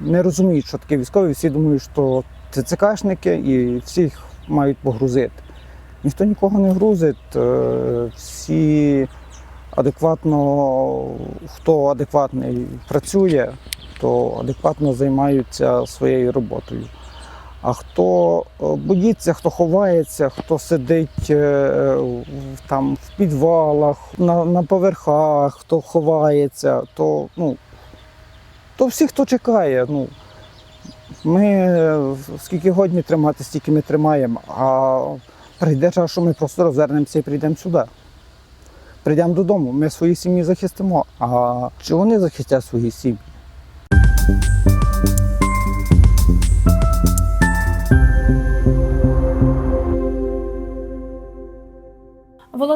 не розуміють, що таке військові. Всі думають, що це ЦКшники і всіх мають погрузити. Ніхто нікого не грузить. е, Всі адекватно, хто адекватний працює, то адекватно займаються своєю роботою. А хто е, боїться, хто ховається, хто сидить е, там в підвалах, на, на поверхах, хто ховається, то, ну, то всі, хто чекає. Ну, ми е, скільки годні тримати, стільки ми тримаємо. А прийде час, що ми просто розвернемося і прийдемо сюди. Прийдемо додому, ми свої сім'ї захистимо. А чи вони захистять свої сім'ї?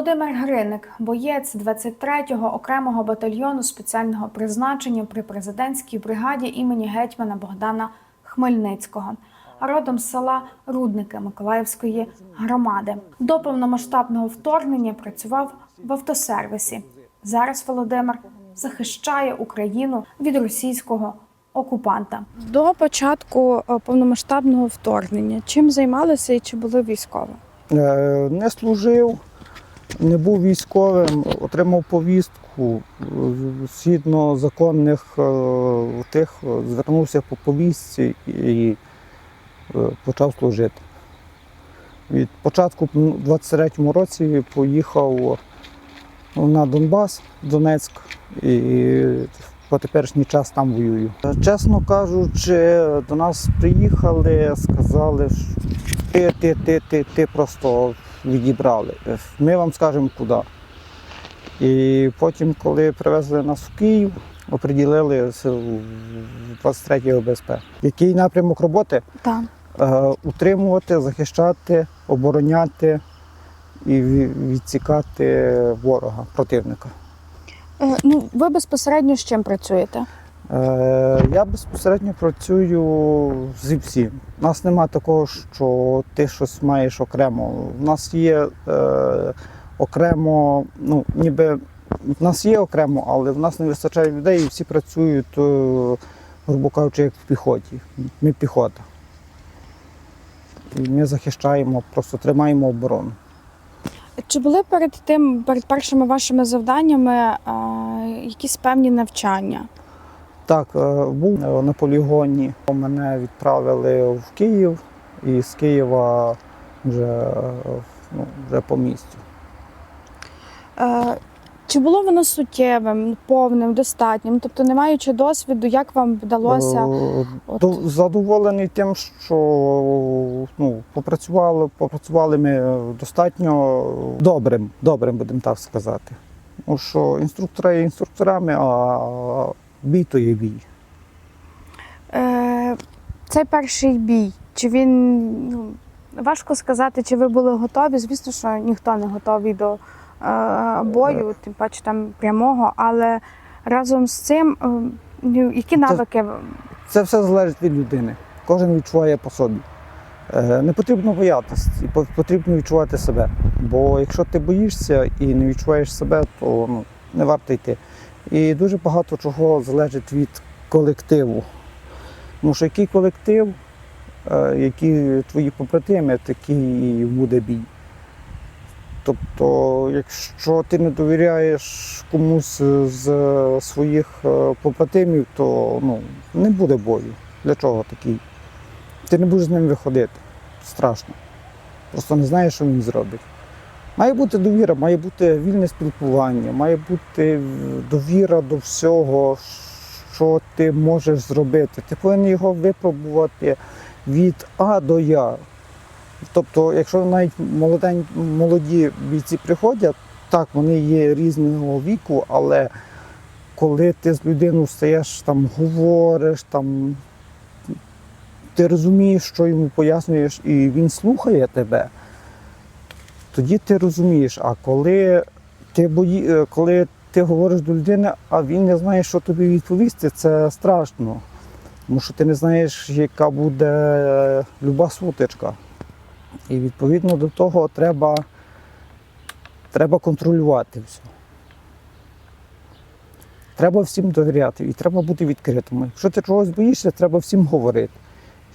Володимир Гриник, боєць 23-го окремого батальйону спеціального призначення при президентській бригаді імені гетьмана Богдана Хмельницького, родом з села Рудники Миколаївської громади. До повномасштабного вторгнення працював в автосервісі. Зараз Володимир захищає Україну від російського окупанта. До початку е, повномасштабного вторгнення чим займалися і чи були військові? Е, Не служив, не був військовим, отримав повістку. Згідно законних е, тих, звернувся по повістці і е, почав служити. Від початку у 23-му році поїхав на Донбас, Донецьк, і по теперішній час там воюю. Чесно кажучи, до нас приїхали, сказали, що ти, ти, ти, ти, ти просто відібрали. Ми вам скажемо куди. І потім, коли привезли нас в Київ, оприділили з 23 ОБСП. Який напрямок роботи? Так. Е, Утримувати, захищати, обороняти і ві- відсікати ворога, противника. Е, Ну, ви безпосередньо з чим працюєте? Е, Я безпосередньо працюю зі всім. У нас нема такого, що ти щось маєш окремо. У нас є е, окремо, ну ніби в нас є окремо, але в нас не вистачає людей і всі працюють, е, грубо кажучи, як в піхоті. Ми піхота. І ми захищаємо, просто тримаємо оборону. Чи були перед тим, перед першими вашими завданнями якісь певні навчання? Так, е, був на полігоні. Мене відправили в Київ і з Києва вже, е, ну, вже по місцю. Е, Чи було воно суттєвим, повним, достатнім? Тобто, не маючи досвіду, як вам вдалося? От. Задоволений тим, що ну, попрацювали, попрацювали ми достатньо добрим, добрим, будемо так сказати. Ну, що інструктори є інструкторами, а бій то є бій. Е, Цей перший бій, чи він ну, важко сказати, чи ви були готові? Звісно, що ніхто не готовий до е, бою, тим паче там прямого, але разом з цим, е, ну, які навики Це все залежить від людини. Кожен відчуває по собі. Е, Не потрібно боятися, потрібно відчувати себе. Бо якщо ти боїшся і не відчуваєш себе, то ну, не варто йти. І дуже багато чого залежить від колективу. Тому що який колектив, е, які твої побратими, такий буде бій. Тобто, якщо ти не довіряєш комусь з своїх е, побратимів, то ну, не буде бою. Для чого такий? Ти не будеш з ним виходити. Страшно. Просто не знаєш, що він зробить. Має бути довіра, має бути вільне спілкування, має бути довіра до всього, що ти можеш зробити. Ти повинен його випробувати від А до Я. Тобто, якщо навіть молодень, молоді бійці приходять, так, вони є різного віку, але коли ти з людиною стаєш, там, говориш, там, ти розумієш, що йому пояснюєш, і він слухає тебе, тоді ти розумієш, а коли ти, бої... е, коли ти говориш до людини, а він не знає, що тобі відповісти, це страшно. Тому що ти не знаєш, яка буде е, люба сутичка. І відповідно до того треба, треба контролювати все. Треба всім довіряти і треба бути відкритими. Якщо ти чогось боїшся, треба всім говорити.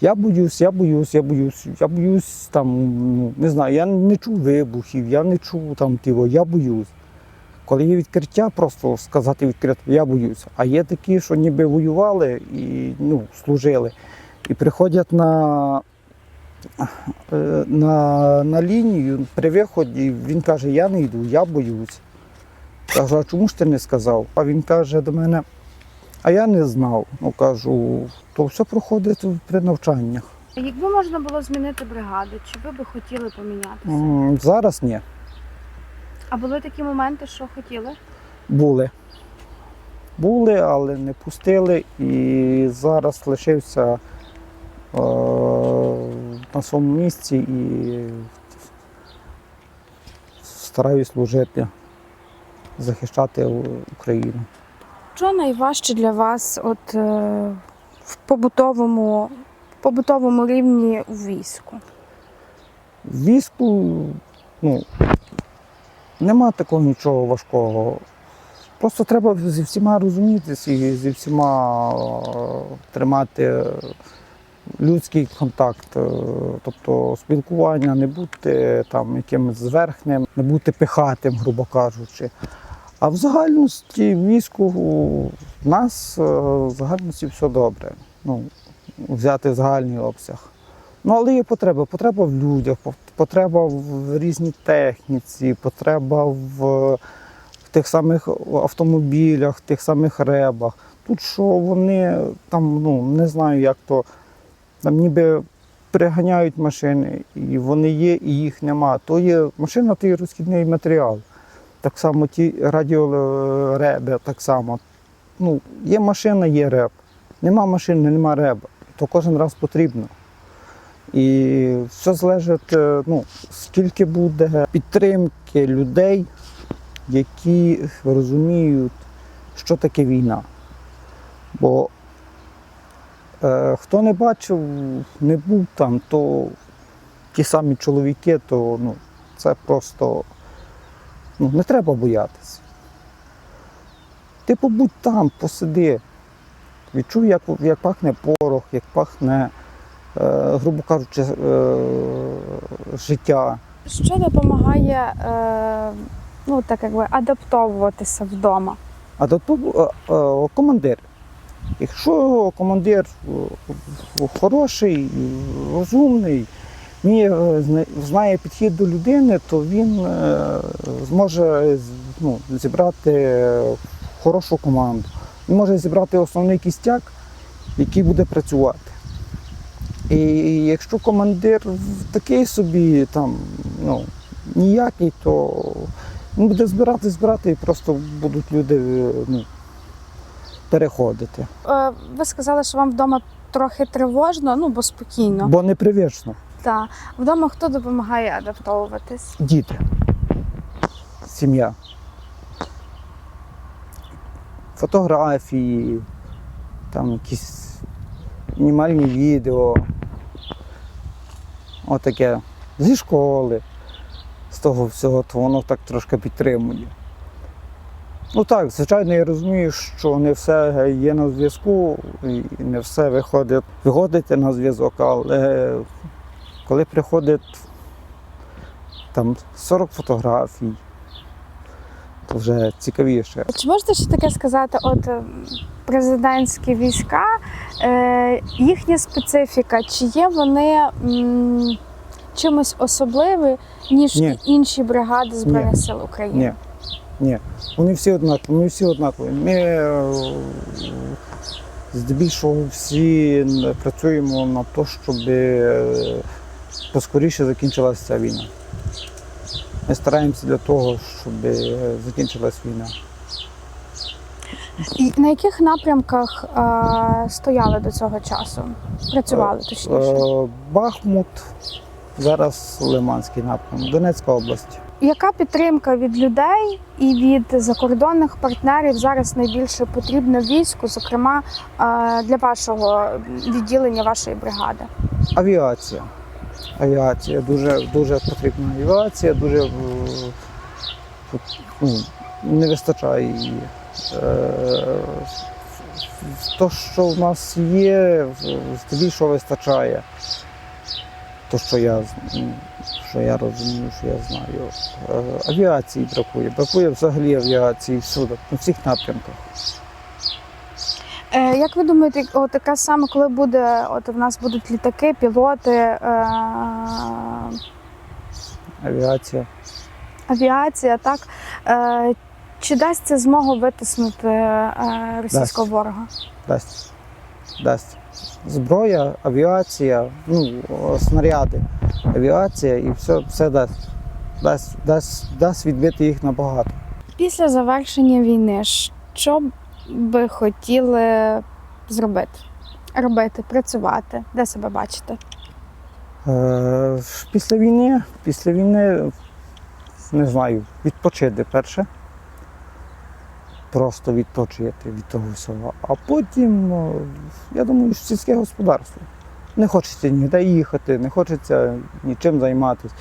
Я боюсь, я боюсь, я боюсь, я боюсь там, ну, не знаю, я не чув вибухів, я не чув там тіво, я боюсь. Коли є відкриття, просто сказати відкрито, я боюся. А є такі, що ніби воювали і ну, служили, і приходять на, е, на, на лінію при виході, він каже, я не йду, я боюсь. Кажу, а чому ж ти не сказав? А він каже до мене, а я не знав. Ну кажу, то все проходить при навчаннях. Якби можна було змінити бригаду, чи ви би хотіли помінятися? М, Зараз ні. А були такі моменти, що хотіли? Були. Були, але не пустили. І зараз лишився е, на своєму місці і стараюсь служити, захищати Україну. Що найважче для вас от, е, в побутовому, побутовому рівні у війську? В війську ну, нема такого нічого важкого. Просто треба зі всіма розумітися і зі всіма е, тримати людський контакт, е, тобто спілкування, не бути там якимось зверхним, не бути пихатим, грубо кажучи. А в загальності війську в нас е, в загальності все добре. Ну, взяти загальний обсяг. Ну, але є потреба. Потреба в людях, потреба в різній техніці, потреба в, в тих самих автомобілях, в тих самих ребах. Тут що вони там, ну не знаю, як то там ніби приганяють машини, і вони є, і їх нема. То є машина, то є розхідний матеріал. Так само ті радіореби, так само. Ну, є машина, є реб. Нема машини, нема реба. То кожен раз потрібно. І все залежить, е, ну, скільки буде підтримки людей, які розуміють, що таке війна. Бо е, хто не бачив, не був там, то ті самі чоловіки, то ну, це просто ну, не треба боятися. Ти побудь там, посиди, відчуй, як, як пахне порох, як пахне е, грубо кажучи, е, життя. Що допомагає е, ну, так якби адаптовуватися вдома? А до того е, е, командир. Якщо командир е, хороший, розумний, вміє, е, знає підхід до людини, то він е, зможе ну, зібрати хорошу команду. Він може зібрати основний кістяк, який буде працювати. І якщо командир такий собі там, ну, ніякий, то він буде збирати, збирати і просто будуть люди ну, переходити. Е, ви сказали, що вам вдома трохи тривожно, ну бо спокійно. Бо непривично. Так. Вдома хто допомагає адаптовуватись? Діти, сім'я, фотографії, там якісь мінімальні відео. Отаке. Зі школи. З того всього, то воно так трошки підтримує. Ну так, звичайно, я розумію, що не все є на зв'язку і не все виходить, виходить на зв'язок, але коли приходить там 40 фотографій, то вже цікавіше. Чи можете ще таке сказати? От е, президентські війська, е, їхня специфіка, чи є вони м, чимось особливі, ніж Ні. інші бригади Збройних Ні. сил України? Ні, ні. Вони всі однакові, ми всі однакові. Ми е, здебільшого всі працюємо на те, щоб е, поскоріше закінчилася ця війна. Ми стараємося для того, щоб е, закінчилась війна. І на яких напрямках е, стояли до цього часу? Працювали точніше? Е, Бахмут, зараз Лиманський напрямок, Донецька область. Яка підтримка від людей і від закордонних партнерів зараз найбільше потрібна війську, зокрема е, для вашого відділення вашої бригади? Авіація. Авіація дуже, дуже потрібна. Авіація дуже е, ну, не вистачає її. Е, то, що в нас є, здебільшого вистачає. То, що я, що я розумію, що я знаю. Е, Авіації бракує. Бракує взагалі авіації всюди, на всіх напрямках. Е, як ви думаєте, от таке саме, коли буде, от в нас будуть літаки, пілоти, е, Авіація. авіація, так? Е, чи дасть це змогу витиснути е, російського Дасть. ворога? Дасть. Дасть. Зброя, авіація, ну, снаряди, авіація і все, все дасть. Дасть, дасть, дасть відбити їх набагато. Після завершення війни, що б ви хотіли зробити? Робити, працювати, де себе бачите? Після війни, після війни, не знаю, відпочити перше. Просто відпочити від того всього. А потім, е, я думаю, що сільське господарство. Не хочеться ніде їхати, не хочеться нічим займатися.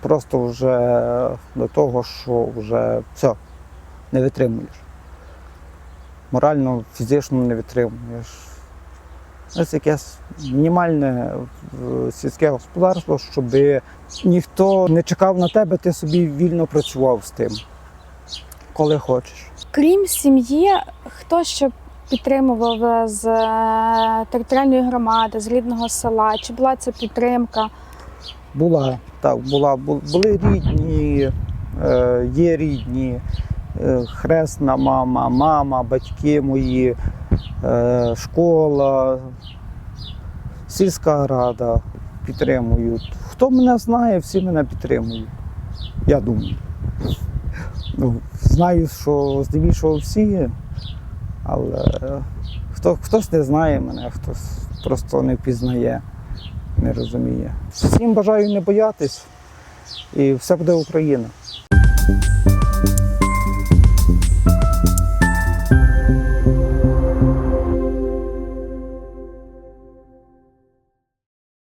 Просто вже до того, що вже все, не витримуєш. Морально, фізично не витримуєш. Ось якесь мінімальне е, сільське господарство, щоб ніхто не чекав на тебе, ти собі вільно працював з тим, коли хочеш. Крім сім'ї, хто ще підтримував з е, територіальної громади, з рідного села? Чи була це підтримка? Була, так, була, були рідні, е, є рідні, хресна мама, мама, батьки мої, е, школа, сільська рада підтримують. Хто мене знає, всі мене підтримують. Я думаю. Ну, знаю, що здебільшого всі, але хто, хтось не знає мене, хтось просто не впізнає, не розуміє. Всім бажаю не боятись, і все буде Україна.